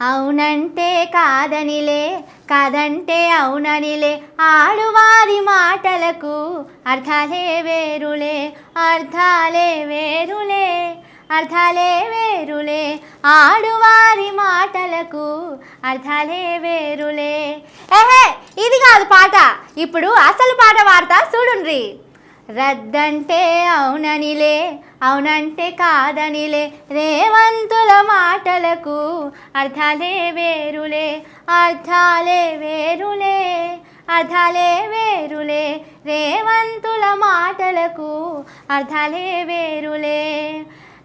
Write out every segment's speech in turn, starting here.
అవునంటే కాదనిలే కాదంటే అవుననిలే ఆడువారి మాటలకు అర్థాలే వేరులే అర్థాలే వేరులే అర్థాలే వేరులే ఆడువారి మాటలకు అర్థాలే వేరులే. ఏహే ఇది కాదు పాట. ఇప్పుడు అసలు పాట వాడతా చూడుండ్రి. రద్దంటే అవుననిలే అవునంటే కాదనిలే రేవంతుల మాటలకు అర్థాలే వేరులే అర్థాలే వేరులే అర్థాలే వేరులే రేవంతుల మాటలకు అర్థాలే వేరులే.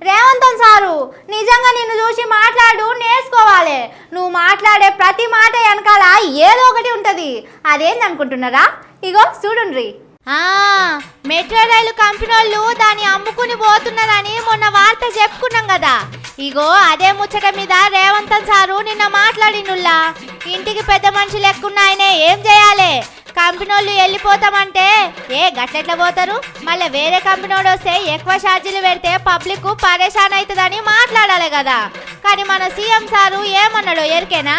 రేవంతన్ సారు నిజంగా నిన్ను చూసి మాట్లాడు నేర్చుకోవాలి. నువ్వు మాట్లాడే ప్రతి మాట వెనకాల ఏదో ఒకటి ఉంటుంది. అదేందనుకుంటున్నారా? ఇగో చూడుండ్రి. మెట్రో రైలు కంపెనీ వాళ్ళు దాన్ని అమ్ముకుని పోతున్నారని మొన్న వార్త చెప్పుకున్నాం కదా. ఇగో అదే ముచ్చట మీద రేవంత్ సారు నిన్న మాట్లాడినుల్లా. ఇంటికి పెద్ద మనిషి లెక్కున్న ఆయనే ఏం చేయాలి? కంపెనీ వాళ్ళు వెళ్ళిపోతామంటే ఏ గట్లెట్లా పోతారు? మళ్ళీ వేరే కంపెనీ వస్తే ఎక్కువ ఛార్జీలు పెడితే పబ్లిక్ పరేషాన్ అవుతుందని మాట్లాడాలి కదా. కానీ మన సీఎం సారు ఏమన్నాడు ఎరికేనా?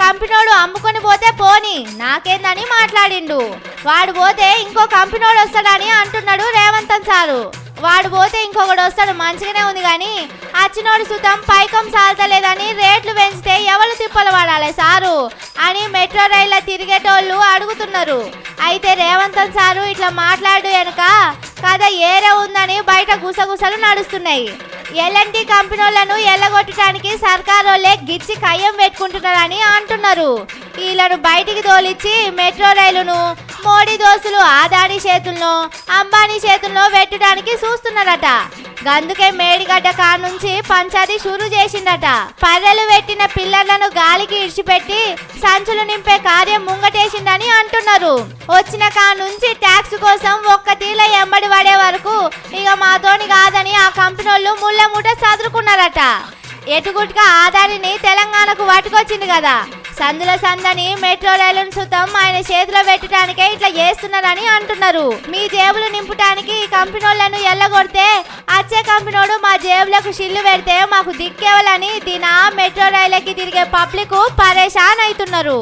కంపెనోడు అమ్ముకొని పోతే పోని నాకేందని మాట్లాడిండు. వాడు పోతే ఇంకో కంపెనోడు వస్తాడని అంటున్నాడు రేవంతన్ సారు. వాడు పోతే ఇంకొకడు వస్తాడు మంచిగానే ఉంది కానీ అచ్చినోడు సుతం పైకం సాల్తలేదని రేట్లు పెంచితే ఎవరు తిప్పలు పడాలి సారు? అని మెట్రో రైల్లో తిరిగేటోళ్ళు అడుగుతున్నారు. అయితే రేవంతన్ సారు ఇట్లా మాట్లాడు వెనుక కథ ఏరే ఉందని బయట గుసగుసలు నడుస్తున్నాయి. ఎల్ఎన్టీ కంపెనీలను ఎల్లగొట్టడానికి సర్కారోళ్ళే గిచ్చి కయ్యం పెట్టుకుంటున్నారని అంటున్నారు. వీళ్ళను బయటికి తోలిచ్చి మెట్రో రైలును మోడీ దోస్తులు ఆదాని చేతుల్లో అంబానీ చేతుల్లో పెట్టడానికి చూస్తున్నారట. అందుకే మేడిగడ్డ కా నుంచి పంచాది షురు చేసిందట. పర్రెలు పెట్టిన పిల్లర్లను గాలికి ఇడిచిపెట్టి సంచులు నింపే కార్యం ముంగటేసిందని అంటున్నారు. వచ్చిన కా నుంచి ట్యాక్స్ కోసం ఒక్క తీల ఎంబడి పడే వరకు మాతోని కాదని ఆ కంపెనీ వాళ్ళు ముళ్ళ ముఠ చదురుకున్నారట ఎటుగుట్గా ఆదారిని తెలంగాణకు పట్టుకొచ్చింది కదా. సందుల సందని మెట్రో రైలును సుతం ఆయన చేతిలో పెట్టడానికే ఇట్లా చేస్తున్నారని అంటున్నారు. మీ జేబులు నింపటానికి ఈ కంపెనీలను ఎల్లగొడితే అచ్చే కంపెనోడు మా జేబులకు షిల్లు పెడితే మాకు దిక్కేవాలని దినా మెట్రో రైలుకి తిరిగే పబ్లిక్ పరేషాన్ అవుతున్నారు.